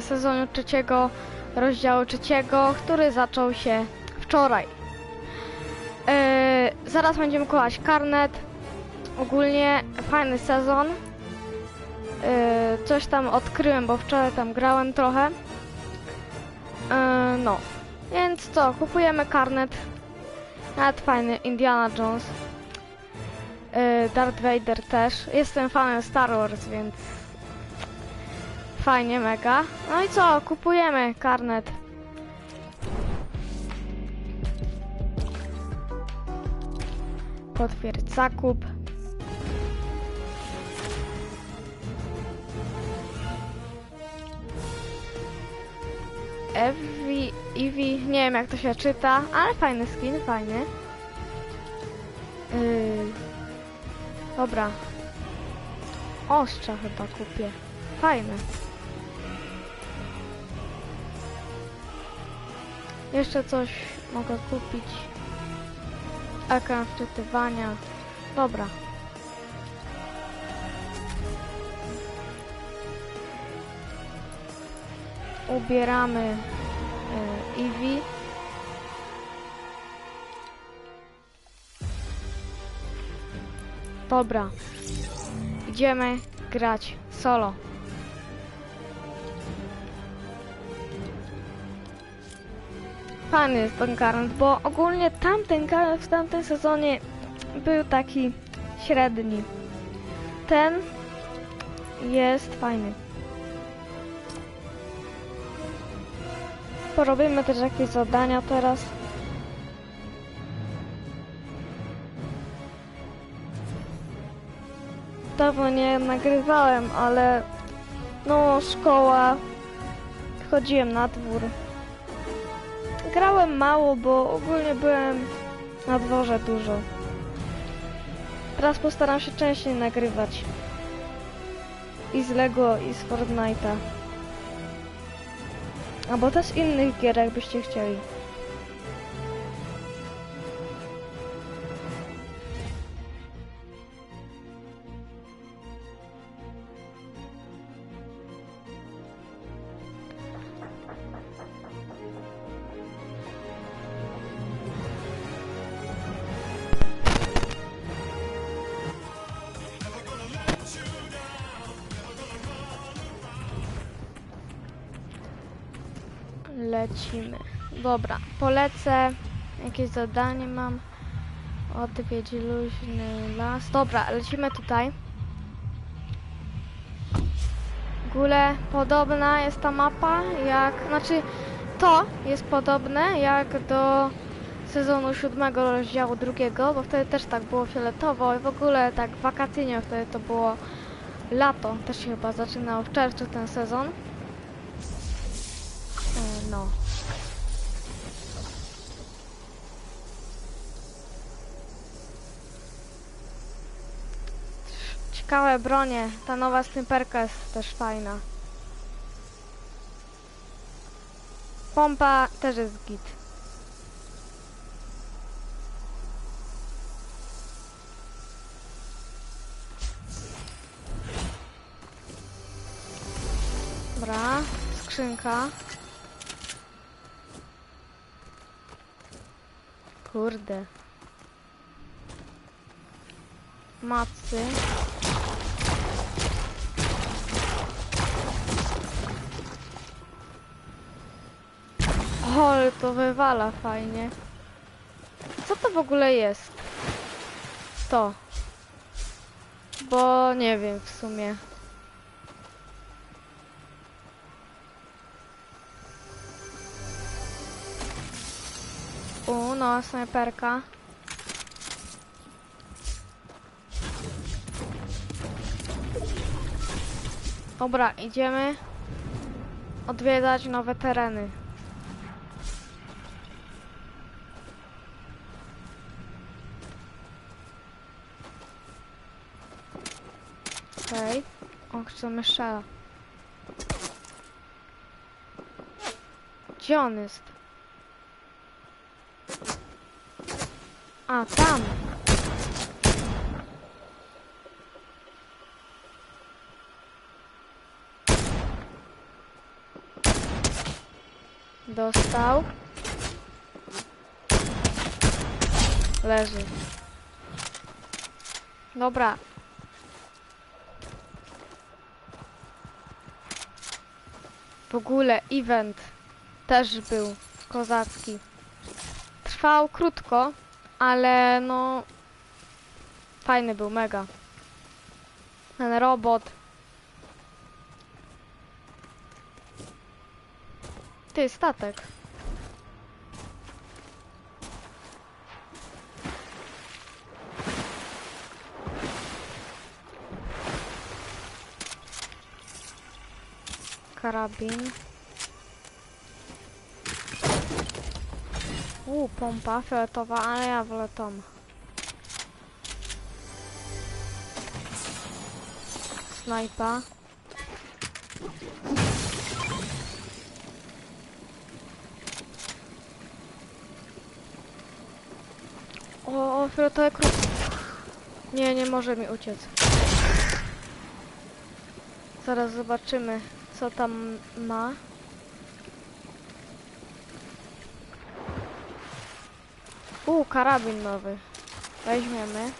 sezonu trzeciego, rozdziału trzeciego, który zaczął się wczoraj. Yy, zaraz będziemy kołać karnet. Ogólnie fajny sezon. Yy, coś tam odkryłem, bo wczoraj tam grałem trochę. Yy, no, więc co, kupujemy karnet. Nawet fajny Indiana Jones. Darth Vader też. Jestem fanem Star Wars, więc Fajnie, mega. No i co? Kupujemy karnet. Potwierdź zakup. Evi, Eevee, nie wiem jak to się czyta, ale fajny skin, fajny. Yy, dobra. Ostrza chyba kupię. Fajne. Jeszcze coś mogę kupić. Ekran wczytywania. Dobra. Ubieramy y, Eevee. Dobra. Idziemy grać solo. Fajny jest ten karnet, bo ogólnie tamten karnet w tamtym sezonie był taki średni. Ten jest fajny. Porobimy też jakieś zadania teraz. Dawno nie nagrywałem, ale no szkoła, chodziłem na dwór. Grałem mało, bo ogólnie byłem na dworze dużo. Teraz postaram się częściej nagrywać. I z Lego, i z Fortnite'a. Albo też innych gier, jakbyście chcieli. Lecimy. Dobra, polecę. Jakieś zadanie mam. Odwiedź luźny las. Dobra, lecimy tutaj. W ogóle podobna jest ta mapa jak... Znaczy, to jest podobne jak do sezonu siódmego rozdziału drugiego, bo wtedy też tak było fioletowo i w ogóle tak wakacyjnie wtedy to było lato. Też się chyba zaczynało w czerwcu ten sezon. E, No. Ciekawe bronie. Ta nowa snajperka jest też fajna. Pompa też jest git. Dobra, skrzynka. Kurde. Macy. To wywala fajnie. Co to w ogóle jest? To. Bo nie wiem w sumie. U, no, snajperka. Dobra, idziemy odwiedzać nowe tereny. Okej. O, chcemy strzela. Gdzie on jest? A, tam. Dostał. Leży. Dobra. W ogóle event też był kozacki. Trwał krótko, ale no fajny był mega. Ten robot. Ty, statek. Karabin. U, pompa fioletowa, ale ja wolę tą. Snajpa. O, o fioletowe kruki. Nie, nie może mi uciec. Zaraz zobaczymy, co tam ma. U, karabin nowy. Weźmiemy.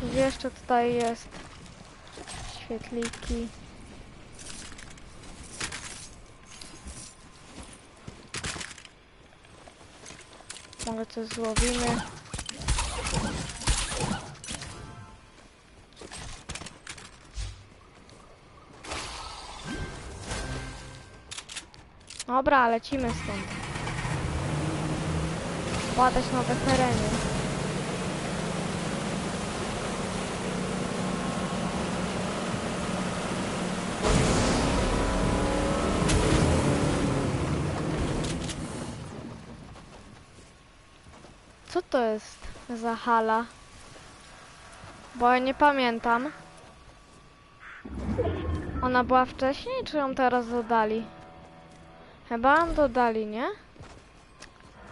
Co jeszcze tutaj jest? Świetliki. Może coś złowimy. Dobra, lecimy stąd. Badać nowe tereny. Co to jest za hala? Bo ja nie pamiętam. Ona była wcześniej, czy ją teraz dodali? Chyba ją dodali, nie?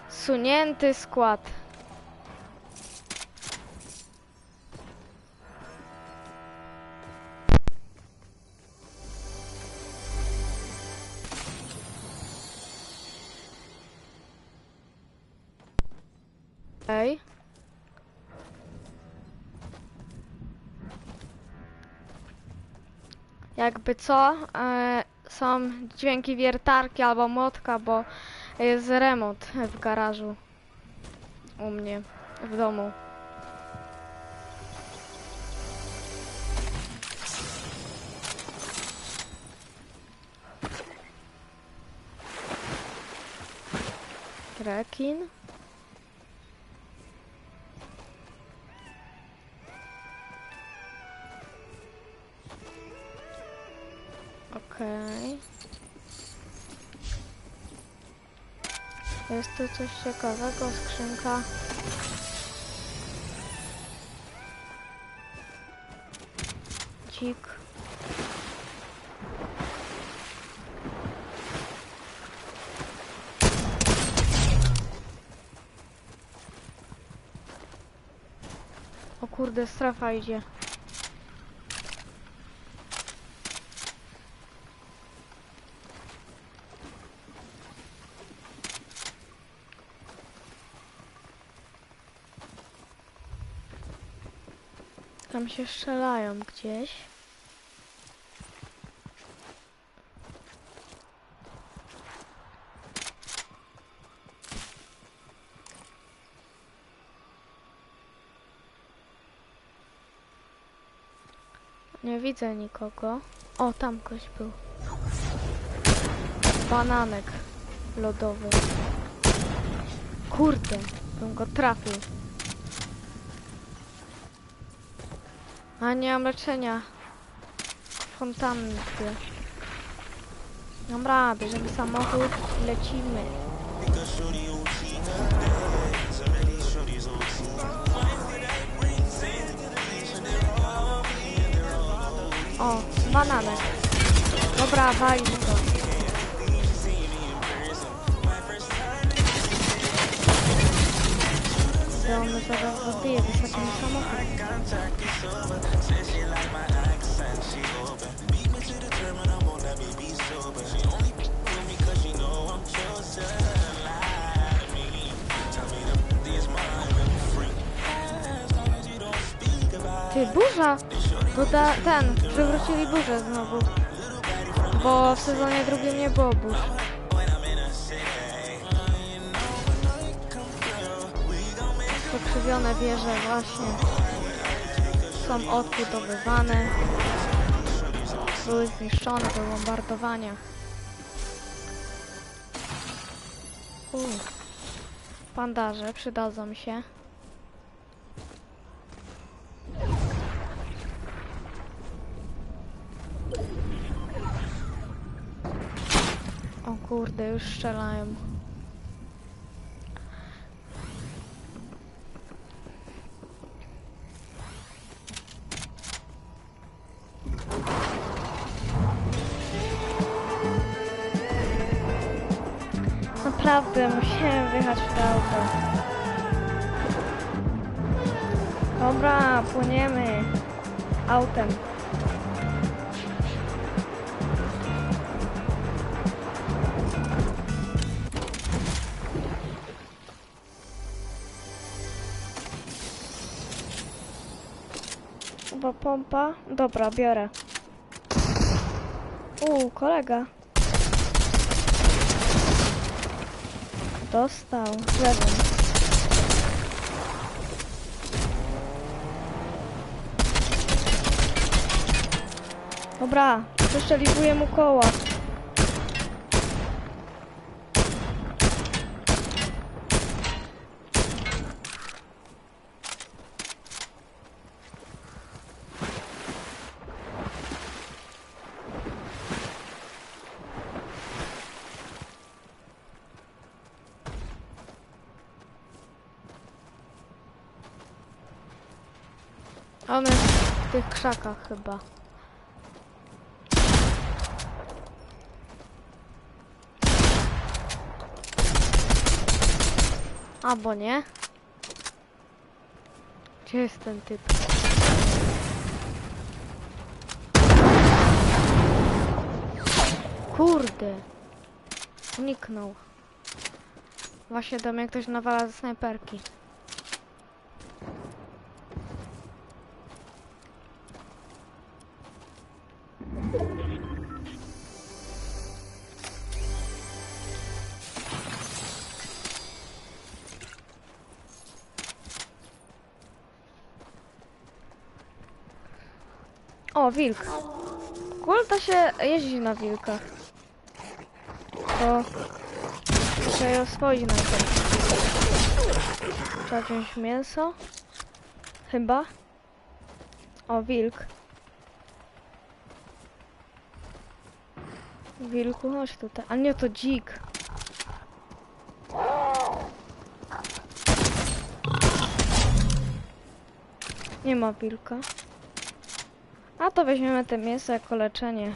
Sunięty skład. Ej. Jakby co, e, są dźwięki wiertarki albo młotka, bo jest remont w garażu u mnie w domu. Rekin. Jest tu coś ciekawego, skrzynka. Dzik. O kurde, strefa idzie. Tam się strzelają gdzieś. Nie widzę nikogo. O, tam ktoś był. Bananek lodowy. Kurde, bym go trafił. A nie mam leczenia. Fontanny. Dobra, bierzemy samochód i lecimy. O, bananek. Dobra, walić to. Że on zaraz zabije wysoki ty, burza! Bo ta, ten, przywrócili burzę znowu. Bo w sezonie drugim nie było burz. Pokrzywione wieże, właśnie są odbudowywane. Były zniszczone po bombardowaniach. Uff. Bandaże przydadzą się. O kurde, już strzelają. Musiałem wyjechać w to auto. Dobra, płyniemy autem. Chyba pompa. Dobra, biorę. Uuu, kolega. Dostał. Lewą. Dobra, przeszczeliwuję mu koła. On jest w tych krzakach chyba. Albo nie. Gdzie jest ten typ? Kurde. Zniknął. Właśnie do mnie ktoś nawala ze snajperki. O, wilk. Kulta się jeździ na wilkach. To trzeba je oswoić najpierw. Trzeba wziąć mięso. Chyba. O, wilk. Wilku, chodź tutaj. A nie, to dzik. Nie ma wilka. A to weźmiemy te mięso jako leczenie.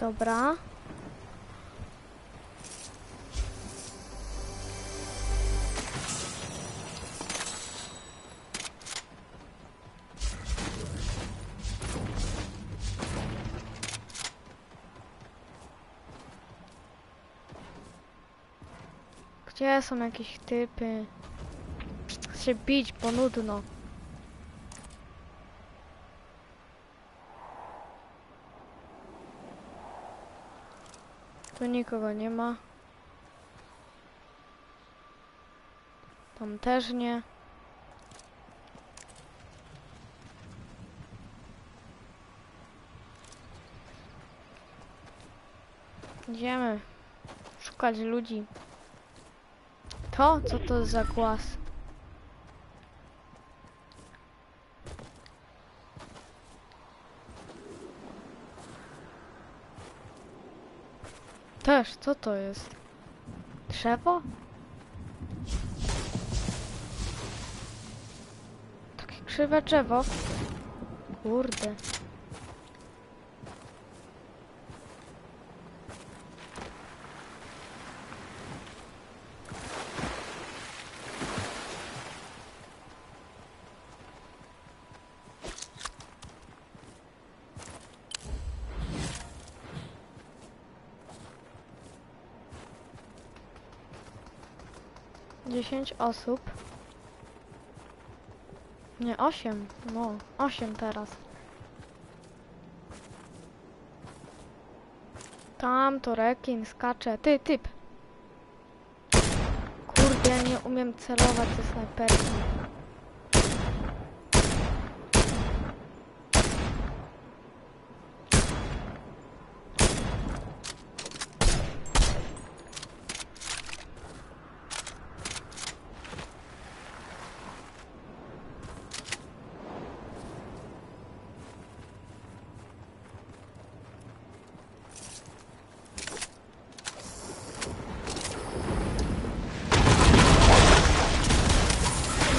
Dobra. Są jakieś typy? Chcę się bić, bo nudno. Tu nikogo nie ma. Tam też nie. Idziemy szukać ludzi. To? Co to za głaz? Też, co to jest? Drzewo? Takie krzywe drzewo. Kurde. 10 osób. Nie, 8. No, 8 teraz. Tam to rekin skacze. Ty, typ. Kurde, nie umiem celować ze snajperki.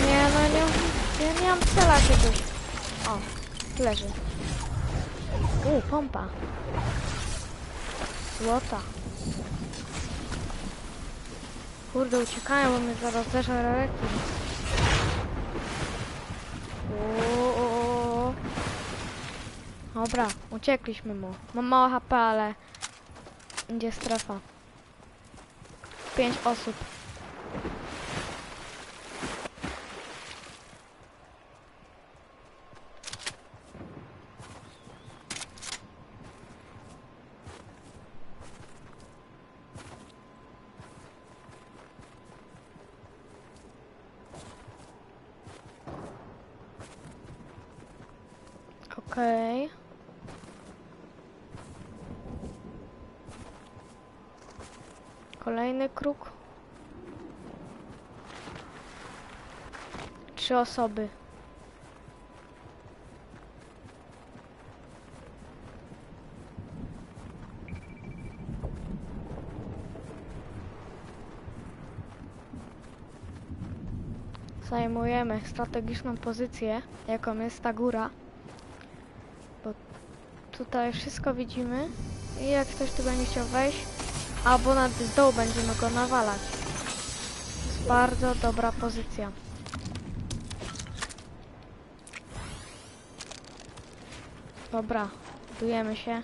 Nie, no nie, ja nie mam cela jakiegoś. O, leży. U, pompa. Złota. Kurde, uciekają, bo mnie zaraz o, o. Dobra, uciekliśmy mu. Mam mało HP, ale... Gdzie strefa? Pięć osób. Osoby. Zajmujemy strategiczną pozycję, jaką jest ta góra. Tutaj wszystko widzimy i jak ktoś tu będzie chciał wejść, albo nad z dołu będziemy go nawalać. Jest bardzo dobra pozycja. Dobra, budujemy się.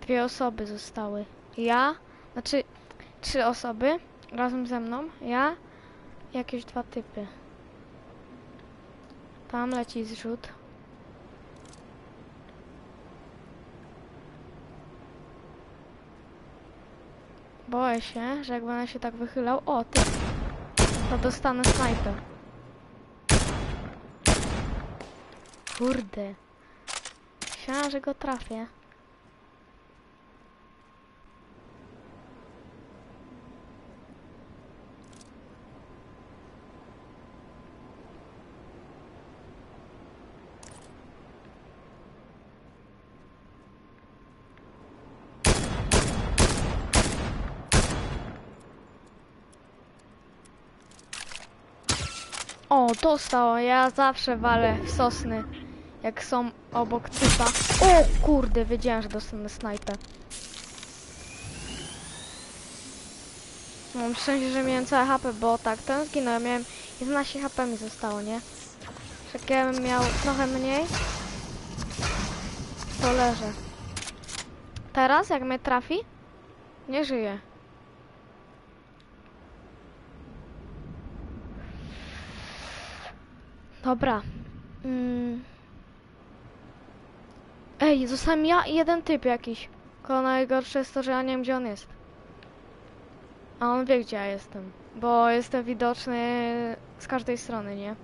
Dwie osoby zostały. Ja, znaczy trzy osoby razem ze mną. Ja, jakieś dwa typy. Tam leci zrzut. Boję się, że jak będę się tak wychylał. O, ty! To dostanę snajpę. Kurde. Myślałam, że go trafię. O, dostał. Ja zawsze walę w sosny, jak są obok typa. O kurde, wiedziałem, że dostanę snajpę. Mam szczęście, że miałem całe HP, bo tak, ten zginął. Ja miałem 11 HP mi zostało, nie? Jak ja bym miał trochę mniej, to leżę. Teraz, jak mnie trafi, nie żyję. Dobra. Mm. Ej, zostałem ja i jeden typ jakiś. Tylko najgorsze jest to, że ja nie wiem gdzie on jest. A on wie gdzie ja jestem. Bo jestem widoczny z każdej strony, nie?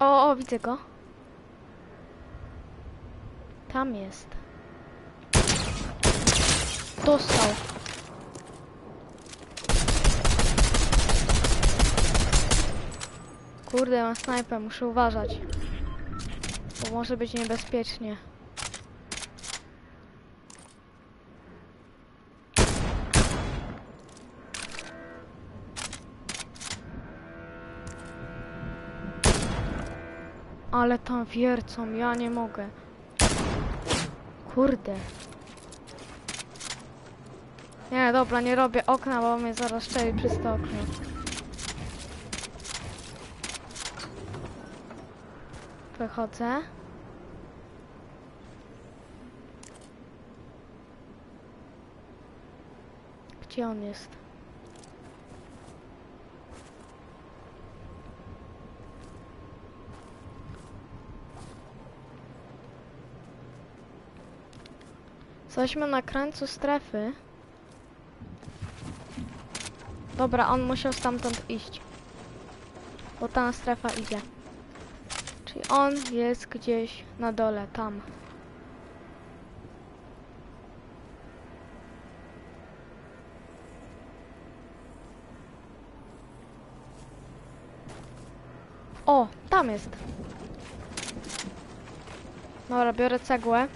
O, o, widzę go. Tam jest. Dostał. Kurde, mam snajpę, muszę uważać. Bo może być niebezpiecznie. Ale tam wiercą, ja nie mogę. Kurde. Nie, dobra, nie robię okna, bo mnie zaraz szczeli przez to okno. Wychodzę. Gdzie on jest? Jesteśmy na krańcu strefy. Dobra, on musiał stamtąd iść. Bo ta strefa idzie. Czyli on jest gdzieś na dole, tam. O, tam jest. Dobra, biorę cegłę.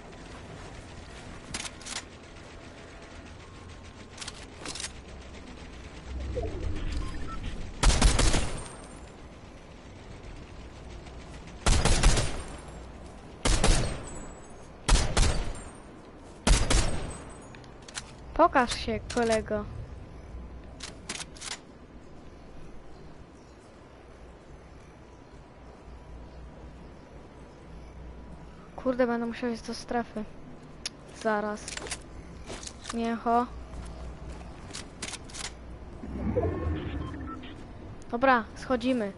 Pokaż się, kolego. Kurde, będę musiał iść do strefy. Zaraz. Miecho. Dobra, schodzimy.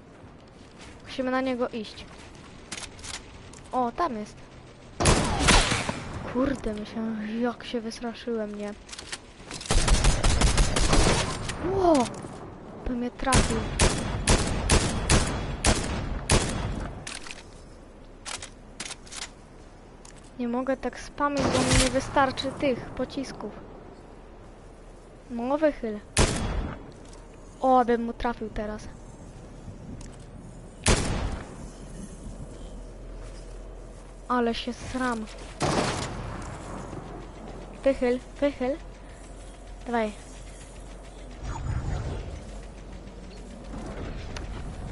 Musimy na niego iść. O, tam jest. Kurde, myślałem, jak się wystraszyłem, nie? Ło! To mnie trafił. Nie mogę tak spamić, bo mi nie wystarczy tych pocisków. No wychyl. O, abym mu trafił teraz. Ale się sram. Wychyl, wychyl. Dawaj.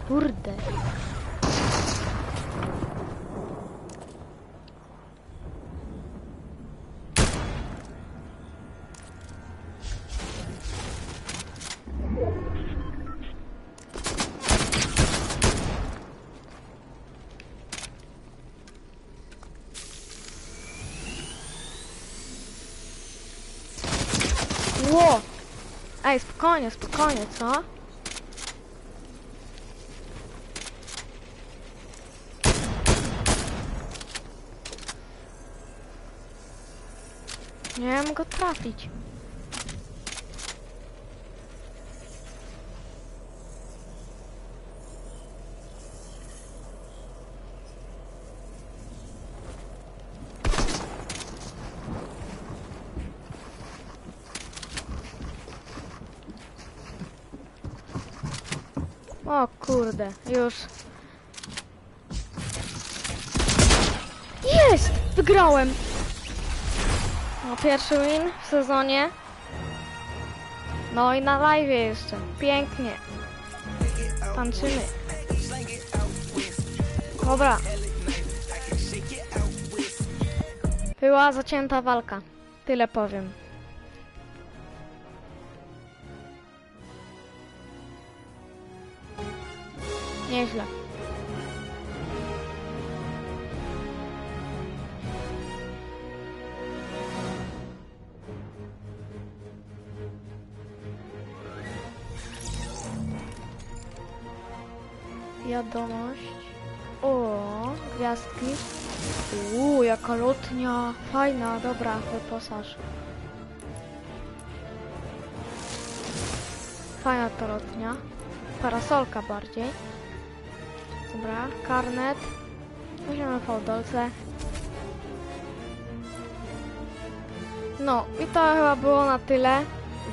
Kurde. Ło! Ej, spokojnie, spokojnie, co? Wiem go trafić. O kurde, już. Jest! Wygrałem! No, pierwszy win w sezonie. No i na live jeszcze. Pięknie. Tańczymy. Dobra. Była zacięta walka. Tyle powiem. Nieźle. Wiadomość. O, gwiazdki. Uuu, jaka lotnia. Fajna, dobra, wyposaż. Fajna to lotnia. Parasolka bardziej. Dobra, karnet. Weźmiemy fałdolce. No i to chyba było na tyle,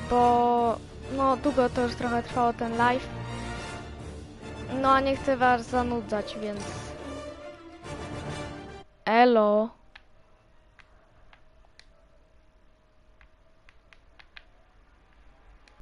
bo no długo to już trochę trwało ten live. No a nie chcę was zanudzać, więc... Elo!